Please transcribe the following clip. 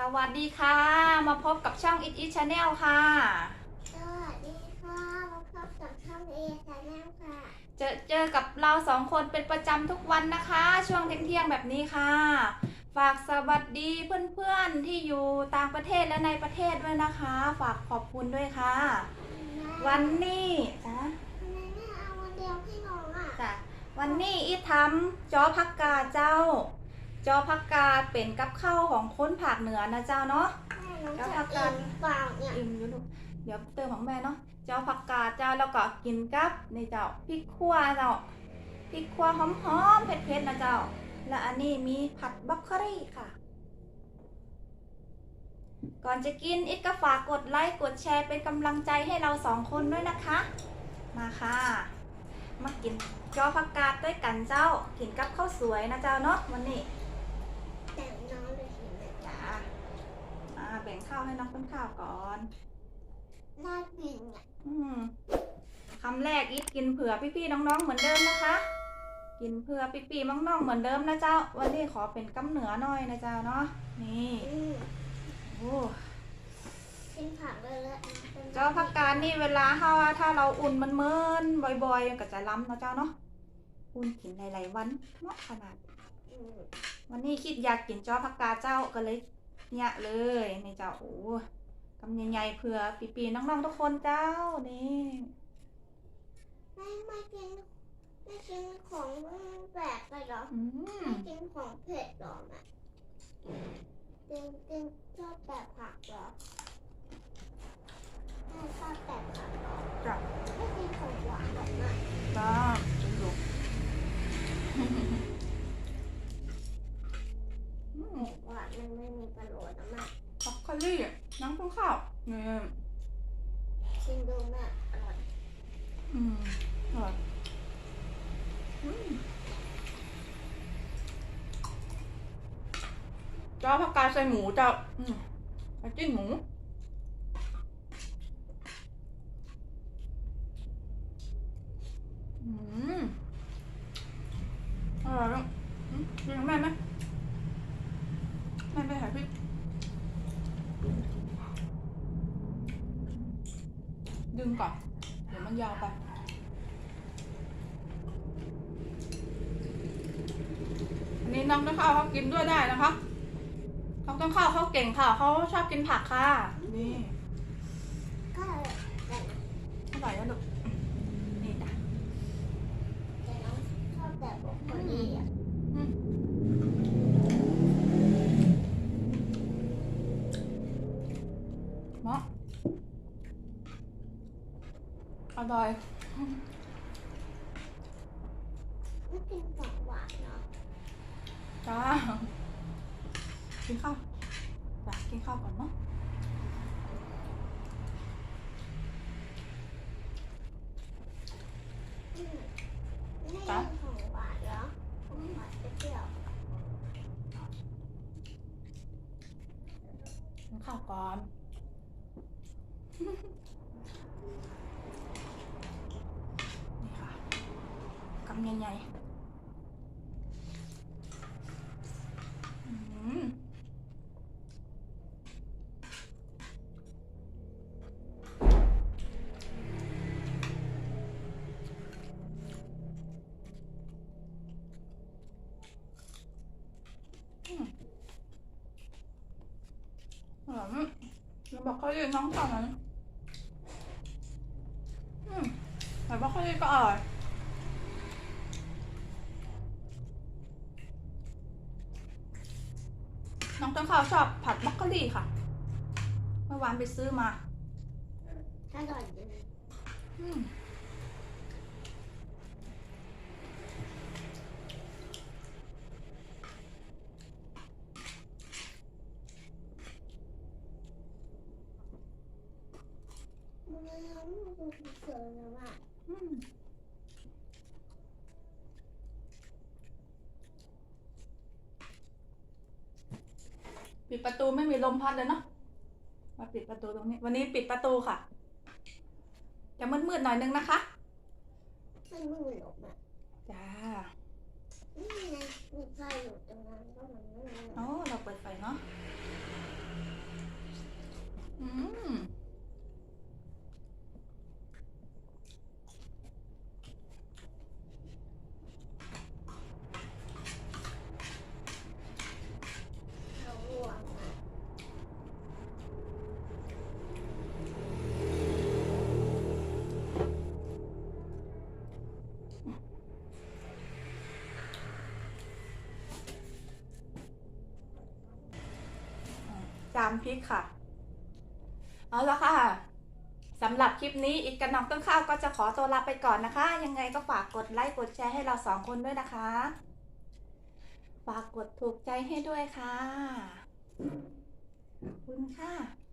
สวัสดีค่ะ มาพบกับช่อง It It Channel ค่ะ สวัสดีค่ะมาพบกับช่องเอชาแนลค่ะ เจอเจอกับเราสองคนเป็นประจำทุกวันนะคะ ช่วงเที่ยงๆแบบนี้ค่ะ ฝากสวัสดีเพื่อนๆที่อยู่ต่างประเทศและในประเทศด้วยนะคะ ฝากขอบคุณด้วยค่ะ วันนี้จ้ะทำไมไม่เอาวันเดียวพี่น้องอะจ้ะวันนี้อีทำจอพักกาดเจ้า จอพักกาดเป็นกับข้าวของคนภาคเหนือนะเจ้าเนาะ แม่น้องแล้วจะพักกันอิ่มเปล่าเนี่ยอิ่มอยู่ลูกเดี๋ยวเติมของแม่เนาะเจ้าผักกาดเจ้าแล้วก็กินกับในเจ้าพริกขั่วเจ้าพริกขั่วหอมๆเผ็ดๆนะเจ้า และอันนี้มีผัดบรอกโคลีค่ะ ก่อนจะกินอิดก็ฝากกดไลค์กดแชร์เป็นกำลังใจให้เราสองคนด้วยนะคะ มาค่ะ มากินจอผักกาดด้วยกันเจ้า กินกับข้าวสวยนะเจ้าเนาะวันนี้ แต่น้องเลยเห็นไหมจ้าอ่าแบ่งข้าวให้น้องต้นข้าวก่อนน่ากินอะอืมคำแรกอีทกินเผื่อพี่ๆน้องๆเหมือนเดิมนะคะ กินเผื่อพี่ๆน้องๆเหมือนเดิมนะเจ้า วันนี้ขอเป็นกำเหนือหน่อยนะเจ้าเนาะนี่อืมโอ้กินผักเลยแล้วนะเป็นเจ้าผักกาดนี่เวลาถ้าถ้าเราอุ่นมันเมินๆบ่อยๆก็จะล้ำเนาะเจ้าเนาะอุ่นกินหลายๆวันเหมาะขนาดอืม วันนี้คิดอยากกินจอผักกาเจ้าก็เลยเนี่ยเลยนี่เจ้าโอ้กำใหญ่ๆเผื่อปีๆน้องๆทุกคนเจ้านี่ไม่ไม่กินไม่กินของแปลกไปหรอไม่กินของเผ็ดหรอแม่กินกินชอบแบบผักหรอแม่ชอบแบบผักหรอไม่กินของหวานหรอกนะ จ้าจุดูอืม หวานมันไม่มีประโยชน์นะแม่ บรอกโคลี่น้ำต้ม ข้าวนี่ชิมดูแม่อร่อย อืมอร่อยอืมจ้าผักกาดใส่หมูจ้าอืมจิ้นหมูอืมอร่อยจังอืมกินกับแม่ไหมแม่ไปหาพริกดึงก่อน เดี๋ ยวมันยาวไปอันนี้น้องต้นข้าวเขากินด้วยได้นะคะน้องต้นข้าวเขาเก่งค่ะเขาชอบกินผักค่ะ นี่ก็แต่นะอร่อยแล้วลูกนี่จ้ะแต่น้องชอบแบบบรอกโคลีอะอืมเหมาะ อร่อยไม่กินของหวานเนาะจ้ากินข้าวจ้ากินข้าวก่อนเนาะ อืมไม่กินของหวานเหรอของหวานจะเปรี้ยว กินข้าวก่อน นี่ค่ะกำ ใหญ่ๆอืมอืมแล้วบอกเขาอยู่น้องก่อนนะอืมแต่บอกเขาอยู่ก็อร่อย น้องต้นข้าวชอบผัดบรอกโคลีค่ะ เมื่อวานไปซื้อมาอร่อยดีอืมมั ปิดประตูไม่มีลมพัดเลยเนาะมาปิดประตูตรงนี้ วันนี้ปิดประตูค่ะ จะมืดๆหน่อยนึงนะคะมัมืดออกมาจ้านี่ไงมีไฟอยู่ตรงนั้นก็อ๋อเราเปิดไฟเนาะอืม ตำพริกค่ะ เอาละค่ะสำหรับคลิปนี้อีกกันน้องต้นข้าวก็จะขอตัวลาไปก่อนนะคะ ยังไงก็ฝากกดไลค์กดแชร์ให้เราสองคนด้วยนะคะ ฝากกดถูกใจให้ด้วยค่ะขอบคุณค่ะ